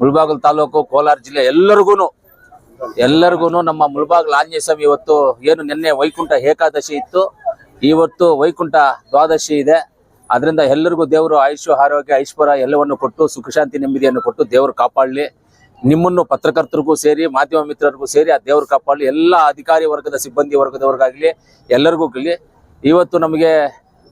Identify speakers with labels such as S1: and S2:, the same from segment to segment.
S1: ಮುಳಬಾಗಿಲು ತಾಲೂಕು ಕೋಲಾರ ಜಿಲ್ಲೆ ಎಲ್ಲರಿಗೂ ಎಲ್ಲರಿಗೂ ನಮ್ಮ ಮುಳ್ಬಾಗಲ್ ಆಂಜನೇಯ ಸ್ವಾಮಿ ಇವತ್ತು ಏನು ನಿನ್ನೆ ವೈಕುಂಠ ಏಕಾದಶಿ ಇತ್ತು. ಇವತ್ತು ವೈಕುಂಠ ದ್ವಾದಶಿ ಇದೆ. ಅದರಿಂದ ಎಲ್ಲರಿಗೂ ದೇವರು ಆಯುಷ್ಯ, ಆರೋಗ್ಯ, ಐಶ್ವರ್ಯ ಎಲ್ಲವನ್ನು ಕೊಟ್ಟು ಸುಖಶಾಂತಿ ನೆಮ್ಮದಿಯನ್ನು ಕೊಟ್ಟು ದೇವರು ಕಾಪಾಡಲಿ. ನಿಮ್ಮನ್ನು ಪತ್ರಕರ್ತರಿಗೂ ಸೇರಿ, ಮಾಧ್ಯಮ ಮಿತ್ರರಿಗೂ ಸೇರಿ ಆ ದೇವರು ಕಾಪಾಡಲಿ. ಎಲ್ಲ ಅಧಿಕಾರಿ ವರ್ಗದ, ಸಿಬ್ಬಂದಿ ವರ್ಗದವ್ರಿಗಾಗಲಿ ಎಲ್ಲರಿಗೂ ಕಲಿ ಇವತ್ತು ನಮಗೆ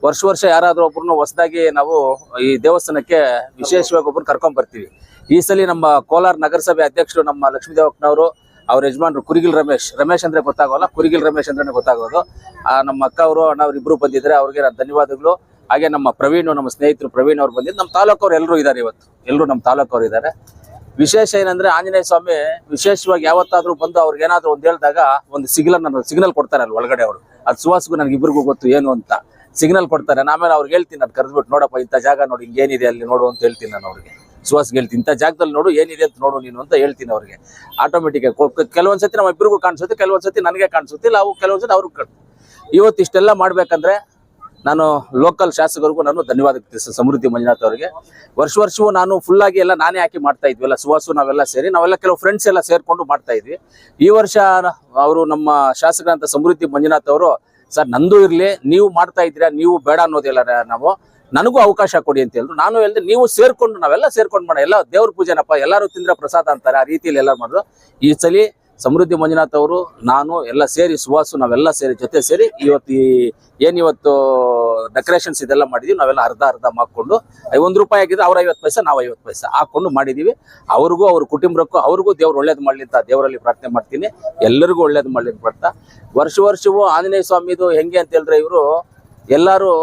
S1: ವರ್ಷ ವರ್ಷ ಯಾರಾದರೂ ಒಬ್ಬರನ್ನು ಹೊಸದಾಗಿ ನಾವು ಈ ದೇವಸ್ಥಾನಕ್ಕೆ ವಿಶೇಷವಾಗಿ ಒಬ್ಬರು ಕರ್ಕೊಂಡ್ ಬರ್ತೀವಿ. ಈ ಸಲ ನಮ್ಮ ಕೋಲಾರ ನಗರಸಭೆ ಅಧ್ಯಕ್ಷರು ನಮ್ಮ ಲಕ್ಷ್ಮೀ ದೇವಪ್ಪನವರು, ಅವ್ರ ಯಜಮಾನ್ರು ಕುರಿಗಿಲ್ ರಮೇಶ್. ರಮೇಶ್ ಅಂದ್ರೆ ಗೊತ್ತಾಗೋಲ್ಲ, ಕುರಿಗಿಲ್ ರಮೇಶ್ ಅಂದ್ರೆ ಗೊತ್ತಾಗೋದು. ಆ, ನಮ್ಮ ಅಕ್ಕ ಅವರು ಅಣ್ಣವ್ರು ಇಬ್ರು ಬಂದಿದ್ದಾರೆ ಅವ್ರಿಗೆ ಧನ್ಯವಾದಗಳು. ಹಾಗೆ ನಮ್ಮ ಪ್ರವೀಣ್, ನಮ್ಮ ಸ್ನೇಹಿತರು ಪ್ರವೀಣ್ ಅವ್ರು ಬಂದಿದ್ದು, ನಮ್ಮ ತಾಲೂಕವ್ರು ಎಲ್ಲರೂ ಇದ್ದಾರೆ ಇವತ್ತು. ಎಲ್ಲರೂ ನಮ್ಮ ತಾಲೂಕವ್ರು ಇದ್ದಾರೆ. ವಿಶೇಷ ಏನಂದ್ರೆ ಆಂಜನೇಯ ಸ್ವಾಮಿ ವಿಶೇಷವಾಗಿ ಯಾವತ್ತಾದ್ರೂ ಬಂದು ಅವ್ರಿಗೆ ಏನಾದ್ರು ಒಂದು ಹೇಳಿದಾಗ ಒಂದು ಸಿಗ್ನಲ್ ಸಿಗ್ನಲ್ ಕೊಡ್ತಾರೆ ಅಲ್ಲಿ ಒಳಗಡೆ ಅವರು. ಅದು ಸುವಾಸಗೂ ನನಗೆ ಇಬ್ಬರಿಗೂ ಗೊತ್ತು ಏನು ಅಂತ. ಸಿಗ್ನಲ್ ಕೊಡ್ತಾರೆ. ನಾನು ಅವ್ರಿಗೆ ಹೇಳ್ತೀನಿ ನಾನು ಕರೆದ್ಬಿಟ್ಟು ನೋಡಪ್ಪ, ಇಂಥ ಜಾಗ ನೋಡಿ ಹಿಂಗೇನಿದೆ ಅಲ್ಲಿ ನೋಡು ಅಂತ ಹೇಳ್ತೀನಿ ನಾನು ಅವ್ರಿಗೆ. ಸುವಾಸ್ಗೆ ಹೇಳ್ತೀನಿ, ಇಂಥ ಜಾಗದಲ್ಲಿ ನೋಡು, ಏನಿದೆ ಅಂತ ನೋಡು ನೀನು ಅಂತ ಹೇಳ್ತೀನಿ ಅವ್ರಿಗೆ. ಆಟೋಮೆಟಿಕ್ ಕೆಲವೊಂದ್ಸತಿ ನಮ್ಮ ಇಬ್ಬರಿಗೂ ಕಾಣಿಸುತ್ತೆ, ಕೆಲವೊಂದ್ಸತಿ ನನಗೆ ಕಾಣಿಸುತ್ತೆ, ಇಲ್ಲ ಅವು ಕೆಲವೊಂದ್ಸತಿ ಅವ್ರಿಗೆ ಕಾಣ್ ಇವತ್ತು ಇಷ್ಟೆಲ್ಲ ಮಾಡ್ಬೇಕಂದ್ರೆ ನಾನು ಲೋಕಲ್ ಶಾಸಕರಿಗೂ ನಾನು ಧನ್ಯವಾದ ಸಮೃದ್ಧಿ ಮಂಜುನಾಥ್ ಅವರಿಗೆ. ವರ್ಷ ವರ್ಷವೂ ನಾನು ಫುಲ್ ಆಗಿ ಎಲ್ಲ ನಾನೇ ಹಾಕಿ ಮಾಡ್ತಾ ಇದ್ವಿ, ಎಲ್ಲ ಸುವಾಸು ನಾವೆಲ್ಲ ಸೇರಿ, ನಾವೆಲ್ಲ ಕೆಲವು ಫ್ರೆಂಡ್ಸ್ ಎಲ್ಲ ಸೇರ್ಕೊಂಡು ಮಾಡ್ತಾ ಇದ್ವಿ. ಈ ವರ್ಷ ಅವರು ನಮ್ಮ ಶಾಸಕರಂತ ಸಮೃದ್ಧಿ ಮಂಜುನಾಥ್ ಅವರು ಸರ್, ನಂದು ಇರಲಿ, ನೀವು ಮಾಡ್ತಾ ಇದ್ದೀರಾ, ನೀವು ಬೇಡ ಅನ್ನೋದಿಲ್ಲ ನಾವು, ನನಗೂ ಅವಕಾಶ ಕೊಡಿ ಅಂತ ಹೇಳಿದ್ರು. ನಾನು ಹೇಳಿದೆ, ನೀವು ಸೇರ್ಕೊಂಡು, ನಾವೆಲ್ಲ ಸೇರ್ಕೊಂಡು ಮಾಡೋಣ. ಎಲ್ಲ ದೇವ್ರ ಪೂಜೆನಪ್ಪ, ಎಲ್ಲರೂ ತಿಂದ್ರೆ ಪ್ರಸಾದ ಅಂತಾರೆ, ಆ ರೀತಿಯಲ್ಲಿ ಎಲ್ಲ ಮಾಡಿದ್ರು. ಈ ಸಲಿ ಸಮೃದ್ಧಿ ಮಂಜುನಾಥ್ ಅವರು, ನಾನು ಎಲ್ಲ ಸೇರಿ ಸುವಾಸು ನಾವೆಲ್ಲ ಸೇರಿ ಜೊತೆ ಸೇರಿ ಇವತ್ತು ಈ ಏನಿವತ್ತು ಡೆಕೋರೇಷನ್ಸ್ ಇದೆಲ್ಲ ಮಾಡಿದೀವಿ, ನಾವೆಲ್ಲ ಅರ್ಧ ಅರ್ಧ ಮಾಡ್ಕೊಂಡು ಒಂದು ರೂಪಾಯಿ ಆಗಿದ್ರೆ ಅವ್ರ ಐವತ್ತು ಪೈಸೆ, ನಾವು ಐವತ್ತು ಪೈಸೆ ಹಾಕೊಂಡು ಮಾಡಿದ್ದೀವಿ ಅವ್ರಿಗೂ, ಅವ್ರ ಕುಟುಂಬಕ್ಕೂ, ಅವ್ರಿಗೂ ದೇವ್ರು ಒಳ್ಳೇದು ಮಾಡಲಿ ಅಂತ ದೇವರಲ್ಲಿ ಪ್ರಾರ್ಥನೆ ಮಾಡ್ತೀನಿ. ಎಲ್ಲರಿಗೂ ಒಳ್ಳೇದು ಮಾಡಲಿ ಅಂತ ವರ್ಷ ವರ್ಷವೂ ಆಂಜನೇಯ ಸ್ವಾಮಿದು ಹೆಂಗೆ ಅಂತ ಹೇಳಿದ್ರೆ ಇವರು ಎಲ್ಲರೂ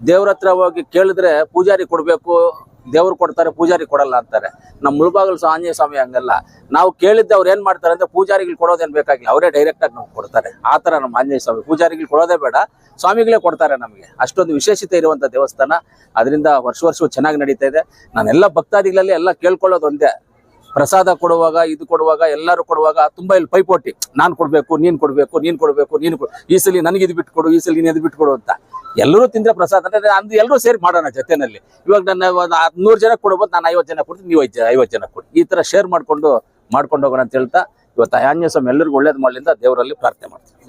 S1: ದೇವ್ರ ಹತ್ರ ಹೋಗಿ ಕೇಳಿದ್ರೆ ಪೂಜಾರಿ ಕೊಡ್ಬೇಕು ದೇವ್ರು ಕೊಡ್ತಾರೆ, ಪೂಜಾರಿ ಕೊಡಲ್ಲ ಅಂತಾರೆ. ನಮ್ಮ ಮುಳುಬಾಗಲು ಆಂಜನೇಯ ಸ್ವಾಮಿ ಹಂಗಲ್ಲ. ನಾವು ಕೇಳಿದ್ದೆ ಅವ್ರು ಏನ್ ಮಾಡ್ತಾರೆ ಅಂದ್ರೆ ಪೂಜಾರಿಗಳು ಕೊಡೋದೇನ್ ಬೇಕಾಗಿಲ್ಲ. ಅವರೇ ಡೈರೆಕ್ಟ್ ಆಗಿ ನಮ್ಗೆ ಕೊಡ್ತಾರೆ. ಆ ತರ ನಮ್ಮ ಆಂಜನೇಯ ಸ್ವಾಮಿ. ಪೂಜಾರಿಗಳು ಕೊಡೋದೇ ಬೇಡ, ಸ್ವಾಮಿಗಳೇ ಕೊಡ್ತಾರೆ ನಮಗೆ. ಅಷ್ಟೊಂದು ವಿಶೇಷತೆ ಇರುವಂತ ದೇವಸ್ಥಾನ. ಅದರಿಂದ ವರ್ಷ ವರ್ಷವೂ ಚೆನ್ನಾಗಿ ನಡೀತಾ ಇದೆ. ನಾನೆಲ್ಲ ಭಕ್ತಾದಿಗಳಲ್ಲಿ ಎಲ್ಲ ಕೇಳ್ಕೊಳ್ಳೋದೊಂದೇ ಪ್ರಸಾದ ಕೊಡುವಾಗ, ಇದು ಕೊಡುವಾಗ, ಎಲ್ಲರೂ ಕೊಡುವಾಗ ತುಂಬಾ ಇಲ್ಲಿ ಪೈಪೋಟಿ. ನಾನು ಕೊಡಬೇಕು, ನೀನು ಕೊಡಬೇಕು ನೀನು ಕೊಡಬೇಕು, ನೀನು ಈ ಸಲ ನನಗೆ ಇದು ಬಿಟ್ಟು ಕೊಡು ಈ ಸಲ ನೀನು ಇದು ಬಿಟ್ಟು ಕೊಡು ಅಂತ. ಎಲ್ಲರೂ ತಿಂದ್ರೆ ಪ್ರಸಾದ ಅಂದ್ರೆ ಅಂದ್ರೆ ಎಲ್ಲರೂ ಸೇರಿ ಮಾಡೋಣ ಜೊತೆನಲ್ಲಿ. ಇವಾಗ ನನ್ನ ಒಂದು ಹದಿನೂರು ಜನ ಕೊಡ್ಬೋದು, ನಾನು ಐವತ್ತು ಜನ ಕೊಡ್ತೀನಿ, ನೀವು ಐದು ಐವತ್ತು ಜನ ಕೊಡಿ. ಈ ತರ ಶೇರ್ ಮಾಡ್ಕೊಂಡು ಮಾಡ್ಕೊಂಡು ಹೋಗೋಣ ಅಂತ ಹೇಳ್ತಾ, ಇವತ್ತು ಆಂಜನೇಯ ಸ್ವಾಮಿ ಎಲ್ಲರಿಗೂ ಒಳ್ಳೇದು ಮಾಡಲಿಂದ ದೇವರಲ್ಲಿ ಪ್ರಾರ್ಥನೆ ಮಾಡ್ತೀನಿ.